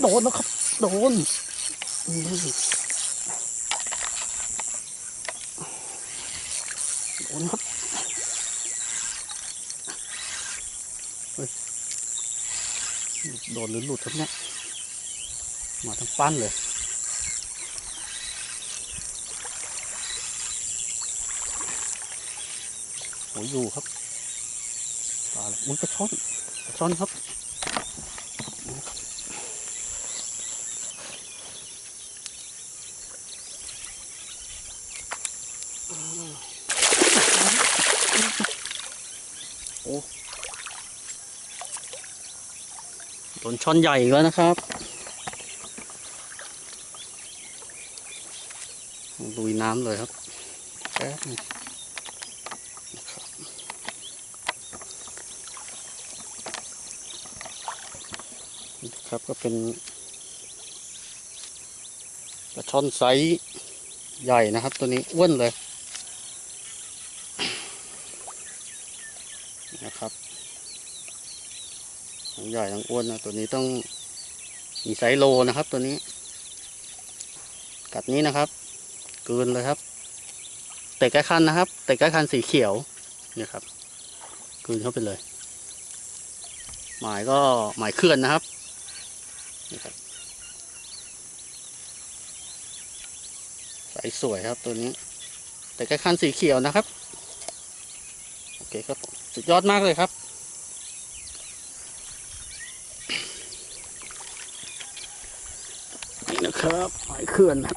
โดนแล้วครับ โดนโดนครับโดนหรือหลุดครับเนี่ยมาทั้งปั้นเลยโอ้ยอยู่ครับปลาอะไรอุ้ยปลาช่อนปลาช่อนครับ อ้โดนช่อนใหญ่แล้วนะครับลุยน้ำเลยครับแป๊บนึงครับก็เป็นปลาช่อนไซส์ใหญ่นะครับ ตัวนี้อ้วนเลย นะครับทั้งใหญ่ทั้งอ้วนนะตัวนี้ต้องมีไซโลนะครับ ตัวนี้ กัดนี้นะครับกินเลยครับเตะกล้คันนะครับเตะกล้คันสีเขียวเนี่ยครับกืนเข้าไปเลย หมายก็หมายเคลื่อนนะครับนะครับสายสวยครับตัวนี้ แต่กระคันสีเขียวนะครับ โอเคครับผม สุดยอดมากเลยครับนี่นะครับหอยเขื่อนนะ